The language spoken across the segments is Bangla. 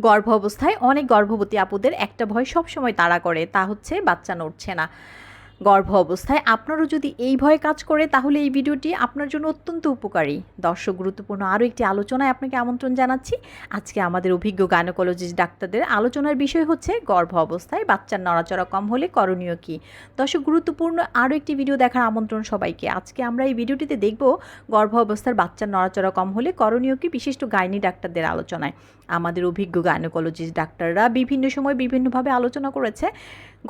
গর্ভ অবস্থায় অনেক গর্ভবতী আপুদের একটা ভয় সবসময় তাড়া করে, তা হচ্ছে বাচ্চা নড়ছে না। গর্ভ অবস্থায়। আপনারও যদি এই ভয়ে কাজ করে, তাহলে এই ভিডিওটি আপনার জন্য অত্যন্ত উপকারী। দর্শক, গুরুত্বপূর্ণ আরও একটি আলোচনায় আপনাকে আমন্ত্রণ জানাচ্ছি। আজকে আমাদের অভিজ্ঞ গাইনোকোলজিস্ট ডাক্তারদের আলোচনার বিষয় হচ্ছে, গর্ভ অবস্থায় বাচ্চার নড়াচড়া কম হলে করণীয় কী? দর্শক, গুরুত্বপূর্ণ আরও একটি ভিডিও দেখার আমন্ত্রণ সবাইকে। আজকে আমরা এই ভিডিওটিতে দেখব, গর্ভ অবস্থার বাচ্চার নড়াচড়া কম হলে করণীয় কী? বিশিষ্ট গাইনি ডাক্তারদের আলোচনায়। আমাদের অভিজ্ঞ গাইনোকোলজিস্ট ডাক্তাররা বিভিন্ন সময় বিভিন্নভাবে আলোচনা করেছে।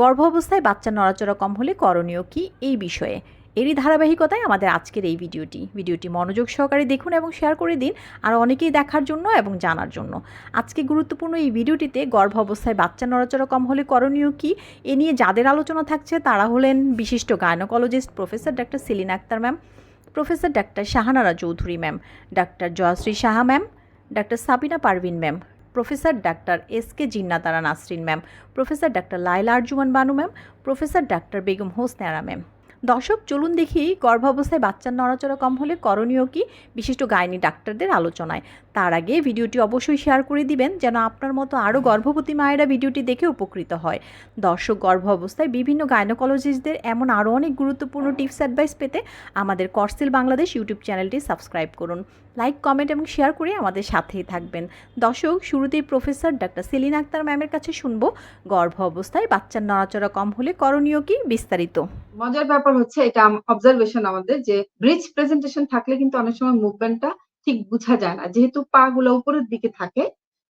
গর্ভ অবস্থায় বাচ্চা নড়াচড়া কম হলে করণীয় কি এই বিষয়ে? এরই ধারাবাহিকতায় আমাদের আজকের এই ভিডিওটি। ভিডিওটি মনোযোগ সহকারে দেখুন এবং শেয়ার করে দিন আর অনেকেই দেখার জন্য এবং জানার জন্য। আজকে গুরুত্বপূর্ণ এই ভিডিওটিতে গর্ভ অবস্থায় বাচ্চা নড়াচড়া কম হলে করণীয় কি এ নিয়ে যাদের আলোচনা থাকছে তারা হলেন বিশিষ্ট gynaecologist professor doctor Selina Akter ma'am, professor doctor Shahanara Chowdhury ma'am, doctor Joyshree Saha ma'am, doctor Sabina Parvin ma'am professor doctor S K Jinnatara Nasrin ma'am, professor doctor Laila Arjuman Banu ma'am, professor doctor Begum Hosnera ma'am. দর্শক, চলুন দেখি গর্ভাবস্থায় বাচ্চার নড়াচড়া কম হলে করণীয় কি বিশিষ্ট গাইনি ডাক্তারদের আলোচনায়। তার আগে ভিডিওটি অবশ্যই শেয়ার করে দিবেন যেন আপনার মতো আরও গর্ভবতী মায়েরা ভিডিওটি দেখে উপকৃত হয়। দর্শক গর্ভ অবস্থায় বিভিন্ন গাইনোকোলজিস্টদের এমন আরও অনেক গুরুত্বপূর্ণ টিপস, অ্যাডভাইস পেতে আমাদের করসিল বাংলাদেশ ইউটিউব চ্যানেলটি সাবস্ক্রাইব করুন। লাইক কমেন্ট এবং শেয়ার করে আমাদের সাথেই থাকবেন। দর্শক, শুরুতেই প্রফেসর ডাক্তার সেলিন আক্তার ম্যামের কাছে শুনব, গর্ভ অবস্থায় বাচ্চার নড়াচড়া কম হলে করণীয় কি বিস্তারিত? মজার ব্যাপার হচ্ছে এটা অবজারভেশন আমাদের যে ব্রিজ প্রেজেন্টেশন থাকলে কিন্তু অনেক সময় মুভমেন্টটা ঠিক বোঝা যায় না। যেহেতু পা গুলো উপরের দিকে থাকে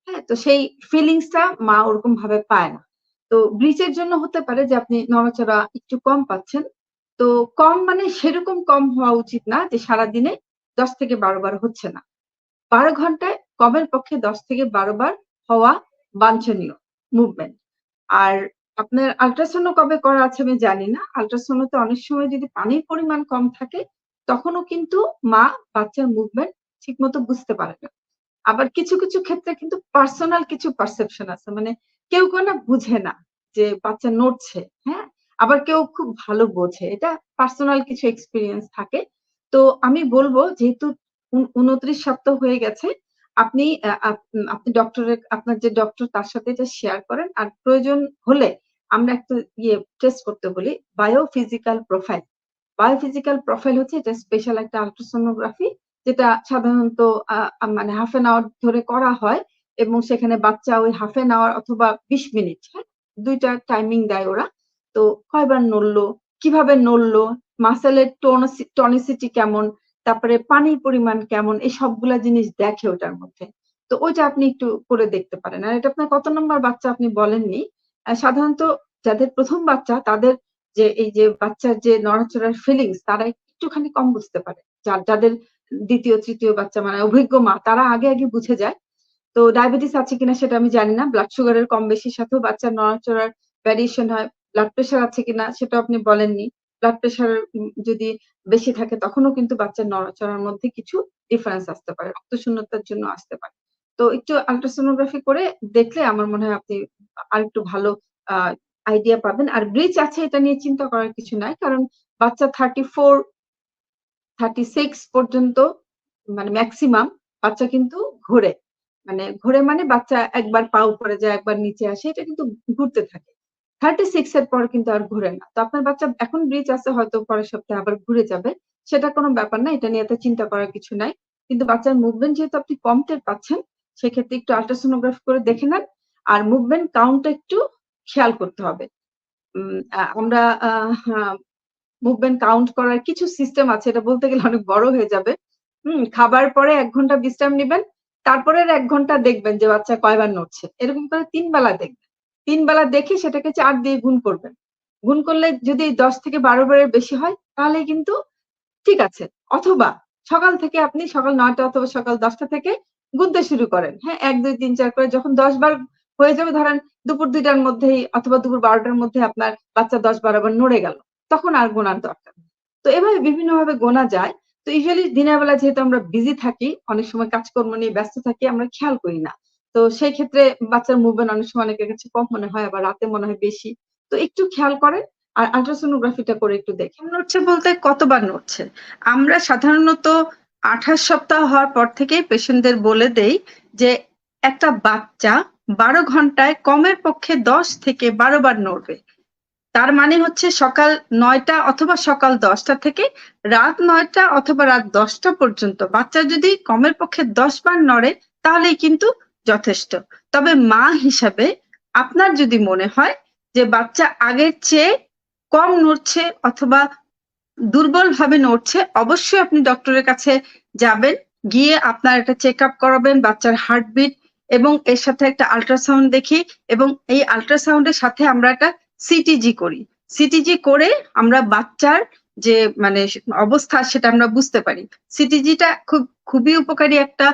হ্যাঁ তো সেই ফিলিংসটা মা ওরকম ভাবে পায় না। তো ব্রিজের জন্য হতে পারে যে আপনি নড়াচড়া একটু কম পাচ্ছেন। তো কম মানে সেরকম কম হওয়া উচিত না যে সারাদিনে দশ থেকে বারো বার হচ্ছে না। বারো ঘন্টায় কমের পক্ষে দশ থেকে বারো বার হওয়া বাঞ্ছনীয় মুভমেন্ট আর আপনার আল্ট্রাসাউন্ড কবে করা আছে আমি জানি না। আল্ট্রাসাউন্ডে অনেক সময় যদি পানির পরিমাণ কম থাকে, তখনও কিন্তু মা বাচ্চার মুভমেন্ট ঠিক মতো বুঝতে পারে না। আবার কিছু কিছু ক্ষেত্রে কিন্তু পার্সোনাল কিছু পারসেপশন আছে। মানে কেউ কেউ না বুঝে না যে বাচ্চা নড়ছে হ্যাঁ? আবার কেউ খুব ভালো বোঝে। এটা পার্সোনাল কিছু এক্সপিরিয়েন্স থাকে। তো আমি বলব যেহেতু উনত্রিশ সপ্তাহ হয়ে গেছে, আপনি আপনি ডক্টরের, আপনার যে ডক্টর তার সাথে এটা শেয়ার করেন। আর প্রয়োজন হলে আমরা একটা ইয়ে টেস্ট করতে বলি বায়োফিজিক্যাল প্রোফাইল বায়োফিজিক্যাল প্রোফাইল হচ্ছে এটা স্পেশাল একটা আলট্রাসোনোগ্রাফি যেটা সাধারণত মানে হাফ এন আওয়ার ধরে করা হয় এবং সেখানে বাচ্চা ওই হাফ এন আওয়ার অথবা বিশ মিনিট হ্যাঁ? দুইটা টাইমিং দেয় ওরা। তো কয়বার নড়লো, কীভাবে নড়লো মাসেলের টনিসিটি কেমন? তারপরে পানির পরিমাণ কেমন? এই সবগুলা জিনিস দেখে ওটার মধ্যে। তো ওইটা আপনি একটু করে দেখতে পারেন। আর এটা আপনার কত নম্বর বাচ্চা আপনি বলেননি? সাধারণত যাদের প্রথম বাচ্চা, তাদের যে, এই যে বাচ্চার যে নড়াচড়ার ফিলিংস তারা একটুখানি কম বুঝতে পারে। যাদের দ্বিতীয়, তৃতীয় বাচ্চা মানে অভিজ্ঞ মা, তারা আগে আগে বুঝে যায়। তো ডায়াবেটিস আছে কিনা সেটা আমি জানি না। ব্লাড সুগারের কম বেশির সাথেও বাচ্চার নড়াচড়ার ভ্যারিয়েশন হয়। ব্লাড প্রেশার আছে কিনা সেটা আপনি বলেননি। ব্লাড প্রেশার যদি বেশি থাকে, তখনও কিন্তু বাচ্চার নড়াচড়ার মধ্যে কিছু ডিফারেন্স আসতে পারে, রক্তশূন্যতার জন্য আসতে পারে। তো একটু আলট্রাসোনোগ্রাফি করে দেখলে আমার মনে হয় আপনি আর একটু ভালো আইডিয়া পাবেন। আর ব্রিজ আছে, এটা নিয়ে চিন্তা করার কিছু নাই, কারণ বাচ্চা থার্টি ফোর থার্টি সিক্স পর্যন্ত মানে ম্যাক্সিমাম বাচ্চা কিন্তু ঘোরে। মানে ঘোরে মানে বাচ্চা একবার পা উপরে যায়, একবার নিচে আসে, এটা কিন্তু ঘুরতে থাকে। থার্টি সিক্স এর পর কিন্তু আর ঘুরে না। তো আপনার বাচ্চা এখন ব্রিজ আছে, হয়তো পরের সপ্তাহে আবার ঘুরে যাবে। সেটা কোনো ব্যাপার না, এটা নিয়ে এত চিন্তা করার কিছু নাই। কিন্তু বাচ্চার মুভমেন্ট যেহেতু আপনি কম টের পাচ্ছেন, সেক্ষেত্রে একটু আল্ট্রাসোনোগ্রাফি করে দেখে নেন। আর মুভমেন্ট কাউন্টটা একটু খেয়াল করতে হবে। আমরা মুভমেন্ট কাউন্ট করার কিছু সিস্টেম আছে, এটা বলতে গেলে অনেক বড় হয়ে যাবে। হম, খাবার পরে এক ঘণ্টা বিশ্রাম নেবেন, তারপরের এক ঘণ্টা দেখবেন যে বাচ্চা কয়বার নড়ছে। এরকম করে তিন বেলা দেখবেন। তিন বেলা দেখে সেটাকে চার দিয়ে গুণ করবেন। গুণ করলে যদি দশ থেকে বারো বারের বেশি হয়, তাহলে কিন্তু ঠিক আছে। অথবা সকাল থেকে আপনি সকাল নয়টা অথবা সকাল দশটা থেকে গুনতে শুরু করেন। হ্যাঁ এক, দুই, তিন, চার করে যখন দশ বার হয়ে যাবে, ধরেন দুপুর দুইটার মধ্যেই অথবা দুপুর বারোটার মধ্যে আপনার বাচ্চা দশ বারো বার নড়ে গেল, তখন আর গোনার দরকার তো এভাবে বিভিন্ন ভাবে গোনা যায়। তো ইউজুয়ালি দিনের বেলা যেহেতু আমরা বিজি থাকি, অনেক সময় কাজকর্ম নিয়ে ব্যস্ত থাকি, আমরা খেয়াল করি না। তো সেই ক্ষেত্রে বাচ্চার মুভমেন্ট অনেক সময় অনেকের কাছে কম মনে হয়, আবার রাতে মনে হয় বেশি। তো একটু খেয়াল করেন আর আল্ট্রাসোনোগ্রাফিটা করে একটু দেখেন। নড়ছে বলতে কতবার নড়ছে? আমরা সাধারণত আঠাশ সপ্তাহ হওয়ার পর থেকে পেশেন্টদের বলে দেই যে, একটা বাচ্চা বারো ঘন্টায় কমের পক্ষে দশ থেকে বারো বার নড়বে। তার মানে হচ্ছে সকাল নয়টা অথবা সকাল দশটা থেকে রাত নয়টা অথবা রাত দশটা পর্যন্ত বাচ্চা যদি কমের পক্ষে দশ বার নড়ে, তাহলেই কিন্তু যথেষ্ট। তবে মা হিসাবে আপনার যদি মনে হয় যে বাচ্চা আগের চেয়ে কম নড়ছে অথবা দুর্বল ভাবে নড়ছে, অবশ্যই আপনি ডক্টরের কাছে যাবেন, গিয়ে আপনার একটা চেক আপ করাবেন বাচ্চার হার্টবিট এবং এর সাথে একটা আল্ট্রাসাউন্ড দেখি এবং এই আল্ট্রাসাউন্ডের সাথে আমরা একটা সিটিজি করি। সিটিজি করে আমরা বাচ্চার যে মানে অবস্থা সেটা আমরা বুঝতে পারি। সিটিজিটা খুব, খুবই উপকারী একটা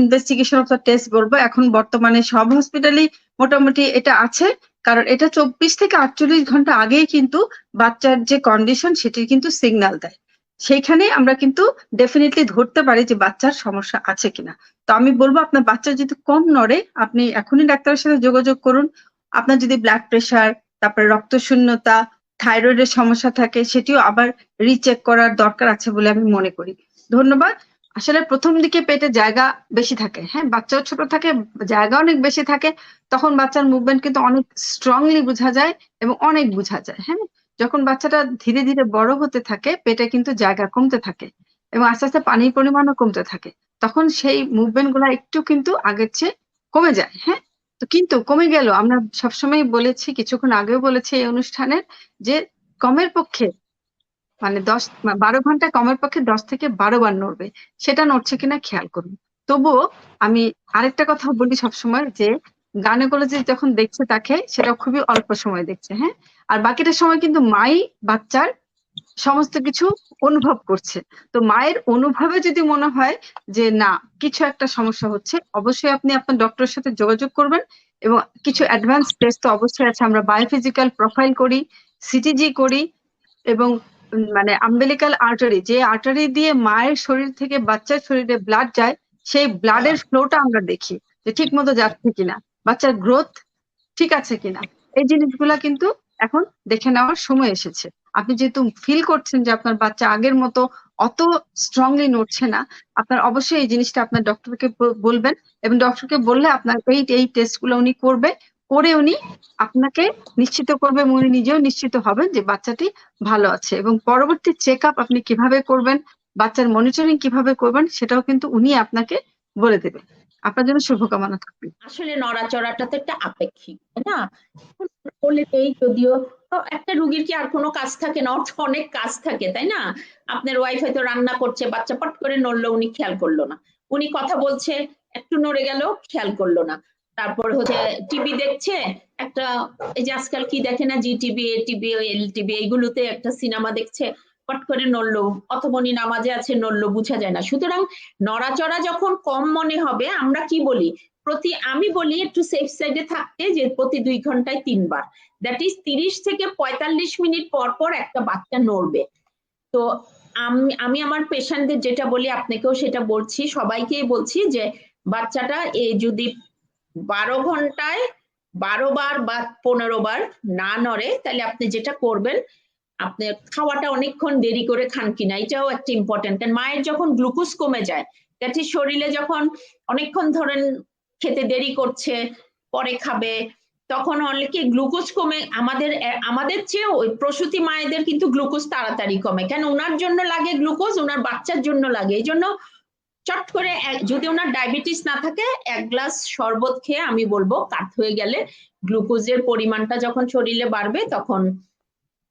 ইনভেস্টিগেশন অফ দ্য টেস্ট বলব। এখন বর্তমানে সব হসপিটালেই মোটামুটি এটা আছে। কারণ এটা চব্বিশ থেকে আটচল্লিশ ঘণ্টা আগেই কিন্তু বাচ্চার যে কন্ডিশন সেটির কিন্তু সিগন্যাল দেয়। সেইখানে আমরা কিন্তু ডেফিনেটলি ধরতে পারি যে বাচ্চার সমস্যা আছে কিনা। তো আমি বলব, আপনার বাচ্চা যদি কম নড়ে, আপনি এখনই ডাক্তারের সাথে যোগাযোগ করুন। আপনার যদি ব্লাড প্রেশার তারপরে রক্তশূন্যতা থাইরয়েডের সমস্যা থাকে, সেটিও আবার রিচেক করার দরকার আছে বলে আমি মনে করি। ধন্যবাদ। আসলে প্রথম দিকে পেটে জায়গা বেশি থাকে। হ্যাঁ বাচ্চাও ছোট থাকে, জায়গা অনেক বেশি থাকে। তখন বাচ্চার মুভমেন্ট কিন্তু অনেক স্ট্রংলি বোঝা যায় এবং অনেক বোঝা যায়। হ্যাঁ যখন বাচ্চাটা ধীরে ধীরে বড় হতে থাকে, পেটে কিন্তু জায়গা কমতে থাকে এবং আস্তে আস্তে পানির পরিমাণও কমতে থাকে। তখন সেই মুভমেন্টগুলা একটু কিন্তু আগের চেয়ে কমে যায়। হ্যাঁ তো কিন্তু কমে গেল। আমরা সবসময় বলেছি, কিছুক্ষণ আগেও বলেছি এই অনুষ্ঠানের যে কমের পক্ষে মানে দশ বারো ঘণ্টা কমের পক্ষে দশ থেকে বারো বার নড়বে, সেটা নড়ছে কিনা খেয়াল করুন। তবুও আমি আরেকটা কথা বলি সবসময় যে গাইনোকোলজিস্ট যখন দেখছে তাকে সেটা খুবই অল্প সময় দেখছে হ্যাঁ? আর বাকিটা সময় কিন্তু মাই বাচ্চার সমস্ত কিছু অনুভব করছে। তো মায়ের অনুভবে যদি মনে হয় যে, না, কিছু একটা সমস্যা হচ্ছে, অবশ্যই আপনি আপনার ডক্টরের সাথে যোগাযোগ করবেন এবং কিছু অ্যাডভান্স টেস্ট তো অবশ্যই আছে। আমরা বায়োফিজিক্যাল প্রোফাইল করি সিটিজি করি এবং মানে আম্বেলিকাল আর্টারি যে আর্টারি দিয়ে মায়ের শরীর থেকে বাচ্চার শরীরে ব্লাড যায়, সেই ব্লাডের ফ্লোটা আমরা দেখি যে ঠিক মতো যাচ্ছে কিনা, বাচ্চার গ্রোথ ঠিক আছে কিনা। এই জিনিসগুলা কিন্তু এখন দেখে নেওয়ার সময় এসেছে। আপনি যেহেতু ফিল করছেন যে আপনার বাচ্চা আগের মতো অত স্ট্রংলি নড়ছে না, আপনার অবশ্যই এই জিনিসটা আপনার ডক্টরকে বলবেন এবং ডক্টরকে বললে আপনার এই এই টেস্টগুলো উনি করবে, করে উনি আপনাকে নিশ্চিত করবে উনি নিজেও নিশ্চিত হবেন যে বাচ্চাটি ভালো আছে এবং পরবর্তী চেক আপ আপনি কীভাবে করবেন, বাচ্চার মনিটরিং কীভাবে করবেন সেটাও কিন্তু উনি আপনাকে বলে দেবে। আপনার জন্য শুভকামনা থাকবে। আসলে নড়াচড়াটা তো একটা আপেক্ষিক, তাই না? বলে এই যদিও একটা রুগীর কি আর কোনো কাজ থাকে না? অনেক কাজ থাকে, তাই না? আপনার ওয়াইফ হয়তো রান্না করছে, বাচ্চা পট করে নড়লো, উনি খেয়াল করল না। উনি কথা বলছে, একটু নড়ে গেল, খেয়াল করল না। তারপর হচ্ছে টিভি দেখছে, একটা, এই যে আজকাল কি দেখে না? Zee TV A TV L TV এইগুলোতে একটা সিনেমা দেখছে। পট করে নড়লো, অথবা উনি নামাজে আছে নড়লো, বোঝা যায় না। সুতরাং নড়াচড়া যখন কম মনে হবে, আমরা কি বলি? প্রতি আমি বলি একটু সেফ সাইডে থাকতে যে প্রতি দুই ঘন্টায় তিনবার। দ্যাট ইজ তিরিশ থেকে পঁয়তাল্লিশ মিনিট পর পর একটা বাচ্চা নড়বে। তো আমি আমি আমার পেশেন্টদের যেটা বলি, আপনাকেও সেটা বলছি, সবাইকেই বলছি যে বাচ্চাটা এই যদি বারো ঘন্টায় বারো বার বা পনেরো বার না নড়ে, তাহলে আপনি যেটা করবেন আপনি খাওয়াটা অনেকক্ষণ দেরি করে খান কিনা, এটাও একটা ইম্পর্টেন্ট মায়ের যখন গ্লুকোজ কমে যায় দ্যাট শরীরে যখন অনেকক্ষণ ধরেন খেতে দেরি করছে, পরে খাবে, তখন অনেকে গ্লুকোজ কমে, আমাদের আমাদের চেয়েও প্রসূতি মায়েদের কিন্তু গ্লুকোজ তাড়াতাড়ি কমে। কেন ওনার জন্য লাগে গ্লুকোজ ওনার বাচ্চার জন্য লাগে। এই জন্য চট করে যদি ওনার ডায়াবেটিস না থাকে, এক গ্লাস শরবত খেয়ে আমি বলব, কাত হয়ে গেলে গ্লুকোজের পরিমাণটা যখন শরীরে বাড়বে, তখন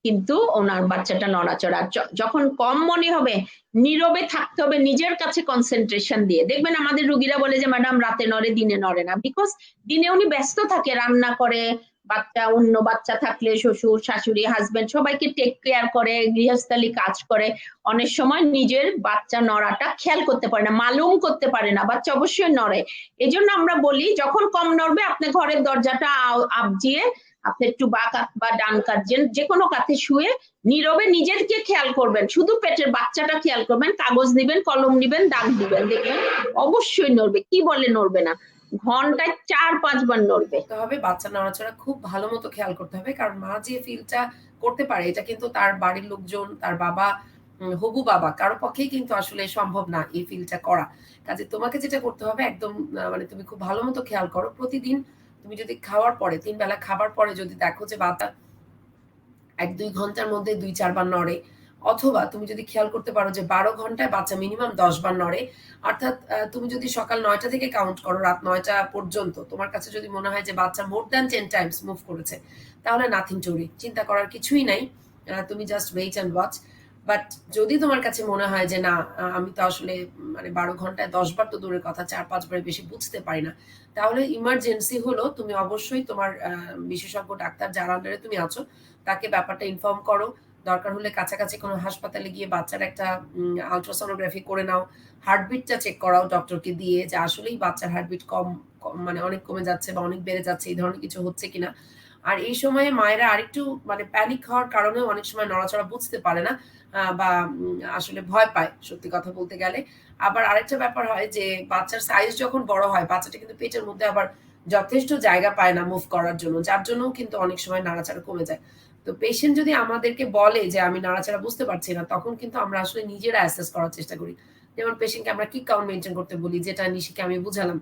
কিন্তু ওনার বাচ্চাটা নড়াচড়া। যখন কম মনে হবে, নীরবে থাকতে হবে, নিজের কাছে কনসেন্ট্রেশন দিয়ে। দেখবেন আমাদের রুগীরা বলে যে, ম্যাডাম, রাতে নড়ে, দিনে নড়ে না। বিকজ দিনে উনি ব্যস্ত থাকে, রান্না করে, বাচ্চা, অন্য বাচ্চা থাকলে, শ্বশুর, শাশুড়ি হাজবেন্ড সবাইকে টেক কেয়ার করে, গৃহস্থালী কাজ করে। অনেক সময় নিজের বাচ্চা নড়াটা খেয়াল করতে পারে না, মালুম করতে পারে না, বাচ্চা অবশ্যই নড়ে। এই জন্য আমরা বলি, যখন কম নড়বে, আপনি ঘরের দরজাটা আবজিয়ে আপনি একটু বা বা ডান কাত যে কোনো কাতে শুয়ে নীরবে নিজেরকে খেয়াল করবেন। শুধু পেটের বাচ্চাটা খেয়াল করবেন, কাগজ নিবেন কলম নিবেন, দাগ দিবেন। দেখবেন অবশ্যই নড়বে। কি বলে নড়বে না? ঘন্টায় চার, পাঁচবার নড়বে। হবে, বাচ্চা নড়াচড়া খুব ভালো মতো খেয়াল করতে হবে, কারণ মা যে ফিলটা করতে পারে, এটা কিন্তু তার বাড়ির লোকজন, তার বাবা হবু বাবা কারও পক্ষেই কিন্তু আসলে সম্ভব না এই ফিলটা করা। কাজে তোমাকে যেটা করতে হবে, একদম মানে তুমি খুব ভালো মতো খেয়াল করো, প্রতিদিন তুমি যদি খাওয়ার পরে, তিন বেলা খাবার পরে যদি দেখো যে বাতা এক, দুই ঘণ্টার মধ্যে দুই চারবার নড়ে, অথবা তুমি যদি খেয়াল করতে পারো যে বারো ঘন্টায় বাচ্চা মিনিমাম দশ বার নড়ে, অর্থাৎ তুমি যদি সকাল নয়টা থেকে কাউন্ট করো, রাত নয়টা পর্যন্ত, তোমার কাছে যদি মনে হয় যে বাচ্চা more than ten times move করেছে, তাহলে নাথিং চুরি চিন্তা করার কিছুই নাই। তুমি just wait and watch but যদি তোমার কাছে মনে হয় যে না আমি তো আসলে মানে বারো ঘন্টায় দশ বার তো দূরের কথা, চার পাঁচবার বেশি বুঝতে পারি না, তাহলে ইমার্জেন্সি হলো তুমি অবশ্যই তোমার বিশেষজ্ঞ, ডাক্তার যার আন্ডারে তুমি আছো, তাকে ব্যাপারটা ইনফর্ম করো। দরকার হলে কাছাকাছি কোনো হাসপাতালে গিয়ে বাচ্চার একটা আলট্রাসোনোগ্রাফি করে নাও। হার্টবিটটা চেক করাও ডক্টরকে দিয়ে যে আসলেই বাচ্চার হার্টবিট কম- মানে অনেক কমে যাচ্ছে বা অনেক বেড়ে যাচ্ছে, এই ধরনের কিছু হচ্ছে কিনা। আর এই সময়ে মায়েরা আরেকটু মানে প্যানিক হওয়ার কারণেও অনেক সময় নড়াচড়া বুঝতে পারে না বা আসলে ভয় পায় সত্যি কথা বলতে গেলে। আবার আরেকটা ব্যাপার হয় যে বাচ্চার সাইজ যখন বড় হয়, বাচ্চাটা কিন্তু পেটের মধ্যে আবার যথেষ্ট জায়গা পায় না মুভ করার জন্য, যার জন্য কিন্তু অনেক সময় নাড়াচাড়া কমে যায়। তো পেশেন্ট যদি আমাদেরকে বলে যে আমি নাড়াচাড়া বুঝতে পারছি না, তখন কিন্তু আমরা আসলে নিজেরা অ্যাসেস করার চেষ্টা করি। যেমন পেশেন্টকে আমরা কি কাউন্ট মেনটেন করতে বলি, যেটা নিশিকে আমি বুঝালাম।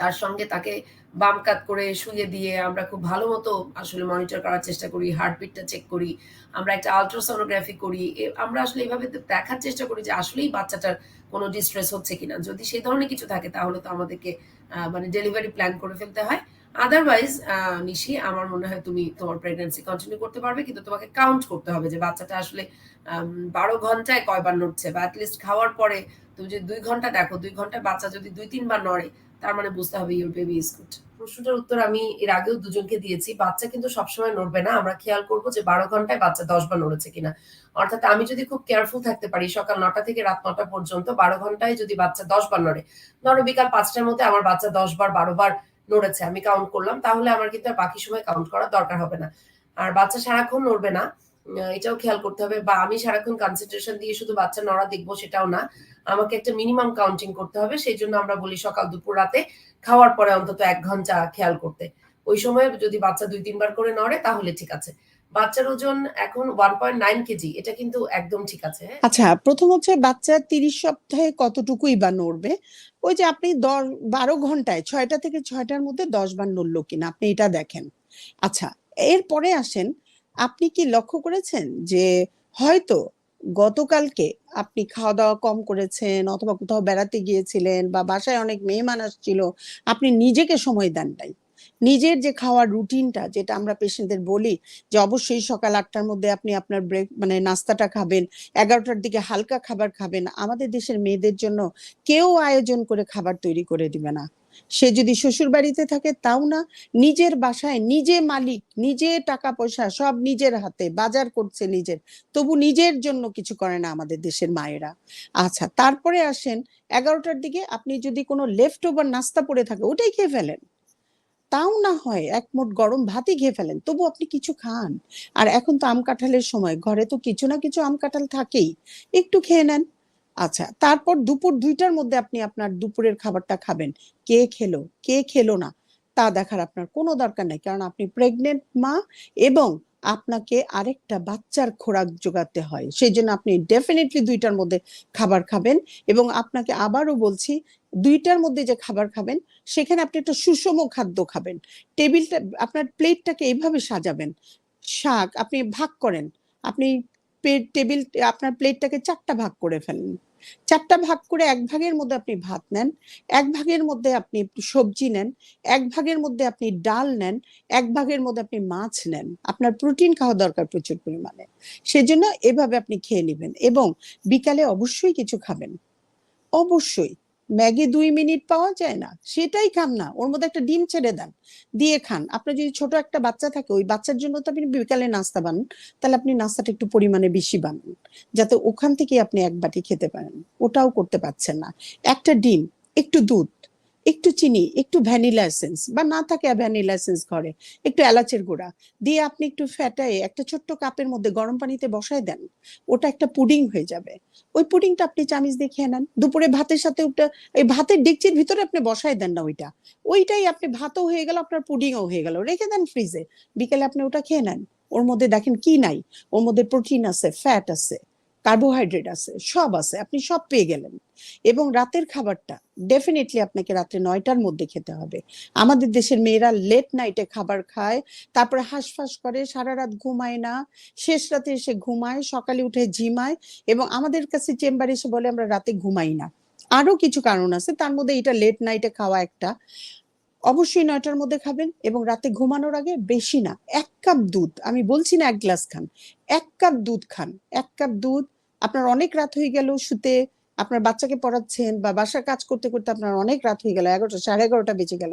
তার সঙ্গে তাকে বাম কাত করে শুয়ে দিয়ে আমরা খুব ভালো মতো আসলে মনিটর করার চেষ্টা করি হার্টবিটটা চেক করি, আমরা একটা আলট্রাসোনোগ্রাফি করি। আমরা আসলে এইভাবে দেখার চেষ্টা করি যে আসলেই বাচ্চাটার কোনো ডিস্ট্রেস হচ্ছে কিনা। যদি সেই ধরনের কিছু থাকে তাহলে তো আমাদেরকে মানে ডেলিভারি প্ল্যান করে ফেলতে হয়। আদারওয়াইজ নিশি, আমার মনে হয় তুমি তোমার প্রেগন্যান্সি কন্টিনিউ করতে পারবে, কিন্তু তোমাকে কাউন্ট করতে হবে যে বাচ্চাটা আসলে বারো ঘন্টায় কয়বার নড়ছে বা অ্যাটলিস্ট খাওয়ার পরে তুমি যদি দুই ঘণ্টা দেখো, দুই ঘণ্টা বাচ্চা যদি দুই তিনবার নড়ে তার মানে বুঝতে হবে ইউর বেবি ইজ গুড প্রশ্নটার উত্তর আমি এর আগেও দুজনকে দিয়েছি। বাচ্চা কিন্তু সবসময় নড়বে না। আমরা খেয়াল করব যে বারো ঘন্টায় বাচ্চা দশ বার নড়েছে কিনা। অর্থাৎ আমি যদি খুব কেয়ারফুল থাকতে পারি, সকাল নটা থেকে রাত নটা পর্যন্ত বারো ঘন্টায় যদি বাচ্চা দশ বার নড়ে, ধরো বিকাল পাঁচটার মধ্যে আমার বাচ্চা দশ বার, বারো বার নড়েছে, আমি কাউন্ট করলাম, তাহলে আমার কিন্তু আর বাকি সময় কাউন্ট করার দরকার হবে না। আর বাচ্চা সারাক্ষণ নড়বে না। এটাও খেয়াল করতে হবে। বা আমি সারাক্ষণ কনসেন্ট্রেশন দিয়ে শুধু বাচ্চা নড়া দেখব সেটাও না। আমাকে একটা মিনিমাম কাউন্টিং করতে হবে সেই জন্য আমরা বলি সকাল দুপুর রাতে খাওয়ার পরে অন্তত এক ঘণ্টা খেয়াল করতে। ওই সময় যদি বাচ্চা দুই তিনবার করে নড়ে তাহলে ঠিক আছে। বাচ্চার ওজন এখন ওয়ান পয়েন্ট নাইন কেজি, এটা কিন্তু একদম ঠিক আছে। আচ্ছা প্রথম হচ্ছে বাচ্চা তিরিশ সপ্তাহে কতটুকুই বা নড়বে? ওই যে আপনি দশ, বারো ঘন্টায় ছয়টা থেকে ছয়টার মধ্যে দশ বার নড়লো কিনা, আপনি এটা দেখেন। আচ্ছা এরপরে আসেন, আপনি কি লক্ষ্য করেছেন যে হয়তো গতকালকে আপনি খাওয়া দাওয়া কম করেছেন অথবা কোথাও বেড়াতে গিয়েছিলেন বা বাসায় অনেক মেহমান আসছিল, আপনি নিজেকে সময় দেন নাই। নিজের যে খাওয়ার রুটিনটা যেটা আমরা পেশেন্টদের বলি যে অবশ্যই সকাল আটটার মধ্যে আপনি আপনার ব্রেক মানে নাস্তাটা খাবেন, এগারোটার দিকে হালকা খাবার খাবেন। আমাদের দেশের মেয়েদের জন্য কেউ আয়োজন করে খাবার তৈরি করে দিবে না। সে যদি শ্বশুর বাড়িতে থাকে তাও না, নিজের বাসায় নিজে মালিক, নিজে টাকা পয়সা সব নিজের হাতে, বাজার করছে নিজের, তবু নিজের জন্য কিছু করে না আমাদের দেশের মায়েরা। আচ্ছা তারপরে আসেন এগারোটার দিকে আপনি যদি কোনো লেফট ওভার নাস্তা পড়ে থাকে ওটাই খেয়ে ফেলেন। তাও না হয় এক মুঠ গরম ভাতই খেয়ে ফেলেন, তবু আপনি কিছু খান। আর এখন তো আম কাঁঠালের সময়, ঘরে তো কিছু না কিছু আম কাঁঠাল থাকেই। একটু খেয়ে নেন। আচ্ছা তারপর দুপুর দুইটার মধ্যে আপনি আপনার দুপুরের খাবারটা খাবেন। কে খেলো কে খেলো না, তা দেখার আপনার কোনো দরকার নেই, কারণ আপনি প্রেগনেন্ট মা এবং আপনাকে আরেকটা বাচ্চার খোরাক যোগাতে হয়। সেই জন্য আপনি ডেফিনেটলি দুইটার মধ্যে খাবার খাবেন এবং আপনাকে আবারও বলছি দুইটার মধ্যে যে খাবার খাবেন, সেখানে আপনি একটা সুষম খাদ্য খাবেন। টেবিলটা, আপনার প্লেটটাকে এইভাবে সাজাবেন। শাক আপনি ভাগ করেন, আপনি টেবিল, আপনার প্লেটটাকে চারটা ভাগ করে ফেলেন। চারটা ভাগ করে এক ভাগের মধ্যে আপনি ভাত নেন, এক ভাগের মধ্যে আপনি সবজি নেন, এক ভাগের মধ্যে আপনি ডাল নেন, এক ভাগের মধ্যে আপনি মাছ নেন। আপনার প্রোটিন খাওয়া দরকার প্রচুর পরিমাণে। সেজন্য এভাবে আপনি খেয়ে নেবেন এবং বিকালে অবশ্যই কিছু খাবেন। অবশ্যই। ম্যাগি দুই মিনিট পাওয়া যায় না, সেটাই খান না, ওর মধ্যে একটা ডিম ছেড়ে দেন, দিয়ে খান। আপনার যদি ছোট একটা বাচ্চা থাকে, ওই বাচ্চার জন্য তো আপনি বিকালে নাস্তা বানান, তাহলে আপনি নাস্তাটা একটু পরিমাণে বেশি বানান, যাতে ওখান থেকে আপনি এক বাটি খেতে পারেন, ওটাও করতে পারছেন না। একটা ডিম, একটু দুধ একটু চিনি, একটু ভ্যানিলা এসেন্স বা না থাকে ভ্যানিলা এসেন্স ঘরে, একটু এলাচের গুঁড়া। দিয়ে আপনি একটু ফ্যাটায়ে একটা ছোট্ট কাপের মধ্যে গরম পানিতে বসায় দেন, ওটা একটা পুডিং হয়ে যাবে। ওই পুডিংটা আপনি চামিচ দিয়ে খেয়ে নেন। দুপুরে ভাতের সাথে ওটা, এই ভাতের ডেকচির ভিতরে আপনি বসায় দেন না ওইটা। ওইটাই আপনি ভাতও হয়ে গেল, আপনার পুডিংও হয়ে গেল। রেখে দেন ফ্রিজে। বিকেলে আপনি ওটা খেয়ে নেন। ওর মধ্যে দেখেন কি নাই। ওর মধ্যে প্রোটিন আছে, ফ্যাট আছে। কার্বোহাইড্রেট আছে, সব আছে, আপনি সব পেয়ে গেলেন। এবং রাতের খাবারটা ডেফিনেটলি আপনাকে রাত্রে নয়টার মধ্যে খেতে হবে। আমাদের দেশের মেয়েরা লেট নাইটে খাবার খায়, তারপরে হাঁসফাঁস করে সারা রাত ঘুমায় না, শেষ রাতে এসে ঘুমায়, সকালে উঠে ঝিমায় এবং আমাদের কাছে চেম্বারে এসে বলে, আমরা রাতে ঘুমাই না। আরও কিছু কারণ আছে, তার মধ্যে এটা লেট নাইটে খাওয়া একটা। অবশ্যই নয়টার মধ্যে খাবেন এবং রাতে ঘুমানোর আগে বেশি না, এক কাপ দুধ, আমি বলছি না এক গ্লাস খান, এক কাপ দুধ খান, এক কাপ দুধ আপনার অনেক রাত হয়ে গেল শুতে, আপনার বাচ্চাকে পড়াচ্ছেন বা বাসার কাজ করতে করতে আপনার অনেক রাত হয়ে গেল, এগারোটা, সাড়ে এগারোটা বেজে গেল।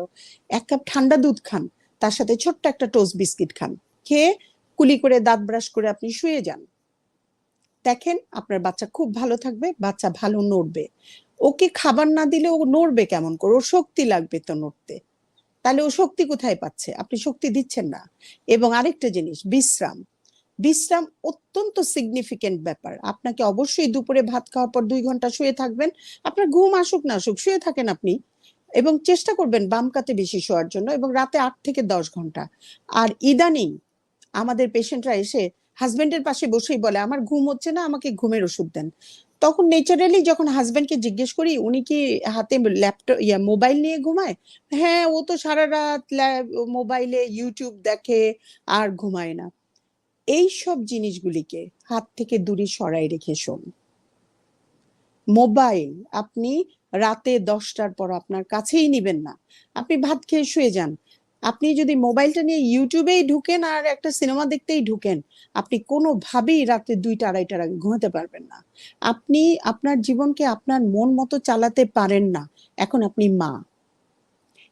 এক কাপ ঠান্ডা দুধ খান, তার সাথে ছোট্ট একটা টোস্ট বিস্কিট খান, খেয়ে কুলি করে দাঁত ব্রাশ করে আপনি শুয়ে যান। দেখেন আপনার বাচ্চা খুব ভালো থাকবে, বাচ্চা ভালো নড়বে। ওকে খাবার না দিলে ও নড়বে কেমন করে? ওর শক্তি লাগবে তো নড়তে। তাহলে ও শক্তি কোথায় পাচ্ছে? আপনি শক্তি দিচ্ছেন না। এবং আরেকটা জিনিস, বিশ্রাম। বিশ্রাম অত্যন্ত সিগনিফিকেন্ট ব্যাপার। আপনাকে অবশ্যই দুপুরে ভাত খাওয়ার পর দুই ঘণ্টা শুয়ে থাকবেন। আপনার ঘুম আসুক না আসুক, শুয়ে থাকেন আপনি এবং চেষ্টা করবেন বাম কাতে বেশি শোয়ার জন্য এবং রাতে আট থেকে দশ ঘণ্টা। আর ইদানিং আমাদের পেশেন্টরা এসে হাজবেন্ডের পাশে বসেই বলে, আমার ঘুম হচ্ছে না, আমাকে ঘুমের ওষুধ দেন। তখন নেচারালি যখন হাজবেন্ডকে জিজ্ঞেস করি, উনি কি হাতে ল্যাপটপ ইয়া মোবাইল নিয়ে ঘুমায়? হ্যাঁ ও তো সারা রাত মোবাইলে ইউটিউব দেখে আর ঘুমায় না। এই সব জিনিসগুলিকে হাত থেকে দূরে সরাই রেখে শোন। মোবাইল আপনি রাতে দশটার পর আপনার কাছেই নিবেন না। আপনি ভাত খেয়ে শুয়ে যান। আপনি যদি মোবাইলটা নিয়ে ইউটিউবেই ঢুকেন আর একটা সিনেমা দেখতেই ঢুকেন, আপনি কোনোভাবেই রাতে দুইটা, আড়াইটার আগে ঘুমাতে পারবেন না। আপনি আপনার জীবনকে আপনার মন মতো চালাতে পারেন না। এখন আপনি মা।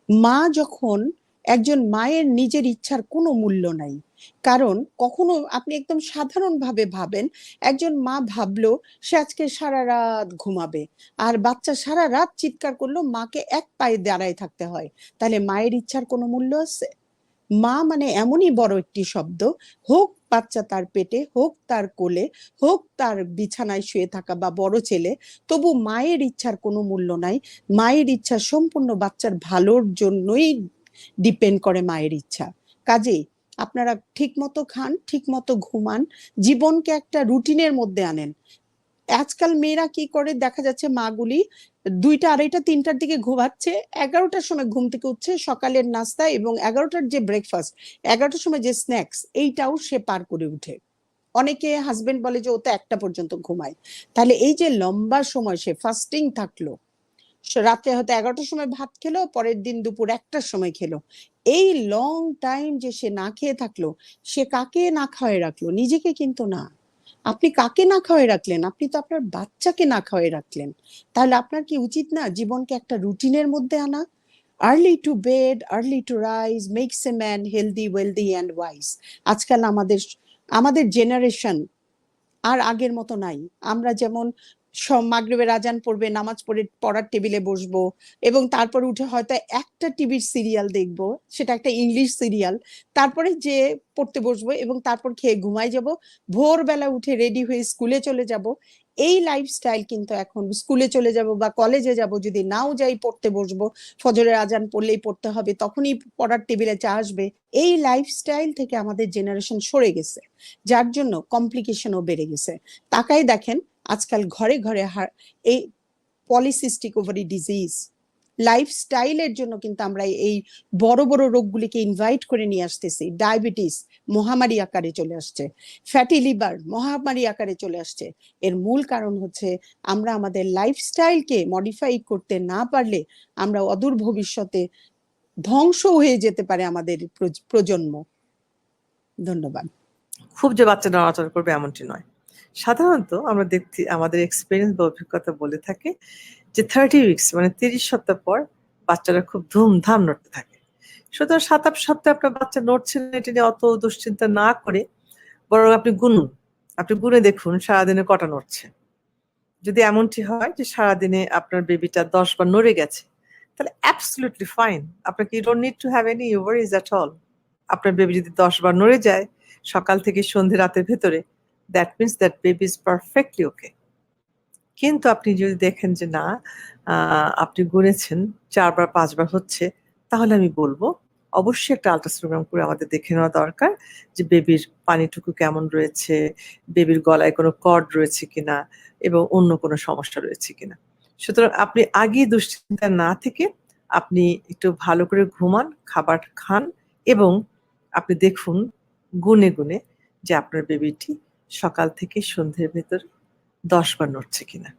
মা যখন একজন মায়ের নিজের ইচ্ছার কোনো মূল্য নাই। কারণ কখনো আপনি একদম সাধারণভাবে ভাবেন, একজন মা ভাবলো সে আজকে সারা রাত ঘুমাবে, আর বাচ্চা সারা রাত চিৎকার করল মাকে এক পায়ে দাঁড়ায় থাকতে হয়। তাহলে মায়ের ইচ্ছার কোনো মূল্য আছে? মা মানে এমনই বড় একটি শব্দ, হোক বাচ্চা তার পেটে, হোক তার কোলে, হোক তার বিছানায় শুয়ে থাকা বা বড় ছেলে, তবু মায়ের ইচ্ছার কোনো মূল্য নাই। মায়ের ইচ্ছা সম্পূর্ণ বাচ্চার ভালোর জন্যই ডিপেন্ড করে মায়ের ইচ্ছা। কাজেই আপনারা ঠিক মতো খান ঠিক মতো ঘুমান, জীবনকে একটা রুটিনের মধ্যে আনেন। আজকাল মেয়েরা কি করে, দেখা যাচ্ছে মাগুলি দুইটা, আড়াইটা, তিনটার দিকে ঘুমাচ্ছে, এগারোটার সময় ঘুম থেকে উঠছে সকালের নাস্তা এবং এগারোটার যে ব্রেকফাস্ট এগারোটার সময় যে স্ন্যাক্স এইটাও সে পার করে উঠে। অনেকে হাজবেন্ড বলে যে ও তো একটা পর্যন্ত ঘুমায়। তাহলে এই যে লম্বা সময় সে ফাস্টিং থাকল সে রাতে হয়তো এগারোটার সময় ভাত খেলো, পরের দিন দুপুর একটার সময় খেলো। এই লং টাইম যে সে না খেয়ে থাকল, সে কাকে না খাওয়াই রাখল? নিজেকে কিন্তু না। আপনি কাকে না খাওয়াই রাখলেন? আপনি তো আপনার বাচ্চাকে না খাওয়াই রাখলেন। তাহলে আপনার কি উচিত না জীবনকে একটা রুটিনের মধ্যে আনা? Early to bed early to rise makes a man healthy wealthy and wise আজকাল আমাদের আমাদের জেনারেশন আর আগের মতো নাই। আমরা যেমন মাগরিবের আজান পড়বে, নামাজ পড়ে পড়ার টেবিলে বসবো এবং তারপর উঠে হয়তো একটা টিভির সিরিয়াল দেখব, সেটা একটা ইংলিশ সিরিয়াল। তারপরে যে পড়তে বসবো এবং তারপর খেয়ে ঘুমাই যাব, ভোরবেলা উঠে রেডি হয়ে স্কুলে চলে যাব। এই লাইফস্টাইল কিন্তু এখন, স্কুলে চলে যাব বা কলেজে যাব, যদি নাও যাই পড়তে বসবো, ফজরের আজান পড়লেই পড়তে হবে, তখনই পড়ার টেবিলে চা আসবে। এই লাইফস্টাইল থেকে আমাদের জেনারেশন সরে গেছে, যার জন্য কমপ্লিকেশনও বেড়ে গেছে। তাকাই দেখেন আজকাল ঘরে ঘরে এই পলিসিস্টিক ওভারি ডিজিজ লাইফস্টাইলের জন্য কিন্তু আমরা এই বড় বড় রোগগুলিকে ইনভাইট করে নিয়ে আসতেছি। ডায়াবেটিস মহামারী আকারে চলে আসছে। ফ্যাটি লিভার মহামারী আকারে চলে আসছে। এর মূল কারণ হচ্ছে আমরা আমাদের লাইফস্টাইলকে মডিফাই করতে না পারলে আমরা অদূর ভবিষ্যতে ধ্বংস হয়ে যেতে পারে আমাদের প্রজন্ম। ধন্যবাদ। খুব যে বাচ্চা নড়াচড়া করবে এমনটি নয়। সাধারণত আমরা দেখছি, আমাদের এক্সপিরিয়েন্স বা অভিজ্ঞতা বলে থাকে যে থার্টি উইকস মানে তিরিশ সপ্তাহ পর বাচ্চারা খুব ধুমধাম নড়তে থাকে। সুতরাং সাত আট সপ্তাহে আপনার বাচ্চা নড়ছে না, এটা নিয়ে অত দুশ্চিন্তা না করে বরং আপনি গুনুন। আপনি গুনে দেখুন সারাদিনে কটা নড়ছে। যদি এমনটি হয় যে সারাদিনে আপনার বেবিটা দশ বার নড়ে গেছে, তাহলে অ্যাবসলুটলি ফাইন আপনাকে you don't need to have any worries at all আপনার বেবি যদি দশ বার নড়ে যায়, সকাল থেকে সন্ধে রাতের ভেতরে that means that baby is perfectly okay কিন্তু আপনি যদি দেখেন যে না আপনি গুনেছেন, চারবার, পাঁচবার হচ্ছে, তাহলে আমি বলব, অবশ্যই একটা আলট্রাসোনোগ্রাম করে আমাদের দেখে নেওয়া দরকার যে বেবির পানিটুকু কেমন রয়েছে বেবির গলায় কোনো কর্ড রয়েছে কিনা এবং অন্য কোনো সমস্যা রয়েছে কিনা। সুতরাং আপনি আগেই দুশ্চিন্তা না থেকে আপনি একটু ভালো করে ঘুমান, খাবার খান এবং আপনি দেখুন, গুনে গুনে যে আপনার বেবিটি সকাল থেকে সন্ধ্যের ভেতর দশ বার নড়ছে কিনা।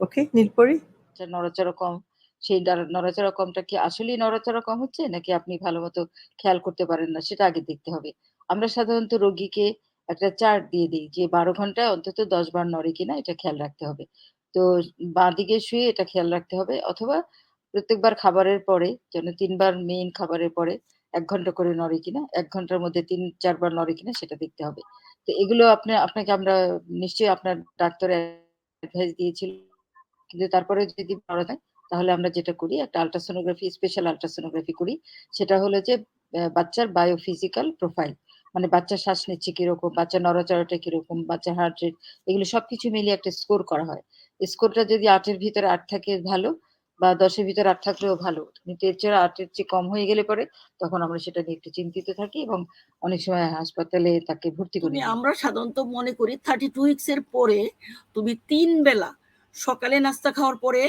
ওকে, নীলপরি? নড়াচড়া কম, সেই নড়াচড়া কমটা কি আসলেই নড়াচড়া কম হচ্ছে, নাকি আপনি ভালো মতো খেয়াল করতে পারেন না, সেটা আগে দেখতে হবে। আমরা সাধারণত রোগীকে একটা চার্ট দিয়ে দিই যে বারো ঘন্টায় অন্তত দশ বার নড়ে কিনা, এটা খেয়াল রাখতে হবে। তো বাঁ দিকে শুয়ে এটা খেয়াল রাখতে হবে, অথবা প্রত্যেকবার খাবারের পরে, যেন তিনবার মেইন খাবারের পরে এক ঘণ্টা করে নড়ে কিনা, এক ঘণ্টার মধ্যে তিন, চারবার নড়ে কিনা, সেটা দেখতে হবে। তো এগুলো আপনি, আপনাকে আমরা নিশ্চয়ই আপনার ডাক্তার অ্যাডভাইস দিয়েছিল। কিন্তু তারপরে যদি নড়া যায়, তাহলে আমরা যেটা করি, একটা আলট্রাসোনোগ্রাফি স্পেশাল আলট্রাসোনোগ্রাফি করি। সেটা হলো যে বাচ্চার বায়োফিজিক্যাল প্রোফাইল মানে বাচ্চা শ্বাস নিচ্ছে কীরকম বাচ্চা নড়াচড়াটা কীরকম, বাচ্চার হার্ট রেট এগুলো সবকিছু মিলিয়ে একটা স্কোর করা হয়। স্কোরটা যদি আটের ভিতরে আট থাকে, ভালো। বা দশের ভিতরে আট থাকলেও ভালো। কিন্তু এর চেয়ে আটের চেয়ে কম হয়ে গেলে পরে তখন আমরা সেটা নিয়ে একটু চিন্তিত থাকি এবং অনেক সময় হাসপাতালে তাকে ভর্তি করি আমরা সাধারণত মনে করি থার্টি টু উইক্স এর পরে তুমি তিন বেলা সকালে নাস্তা খাওয়ার পরে,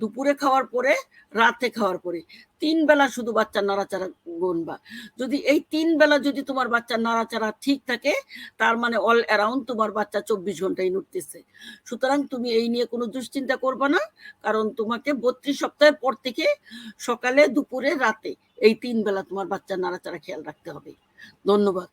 দুপুরে খাওয়ার পরে, রাতে খাওয়ার পরে। তিন বেলা শুধু বাচ্চার নাড়াচাড়া গুনবা। যদি এই তিন বেলা যদি তোমার বাচ্চার নাড়াচাড়া ঠিক থাকে, তার মানে অল অ্যারাউন্ড তোমার বাচ্চা চব্বিশ ঘন্টায় নড়তেছে। সুতরাং তুমি এই নিয়ে কোনো দুশ্চিন্তা করবে না, কারণ তোমাকে বত্রিশ সপ্তাহের পর থেকে সকালে, দুপুরে, রাতে এই তিন বেলা তোমার বাচ্চার নাড়াচাড়া খেয়াল রাখতে হবে। ধন্যবাদ।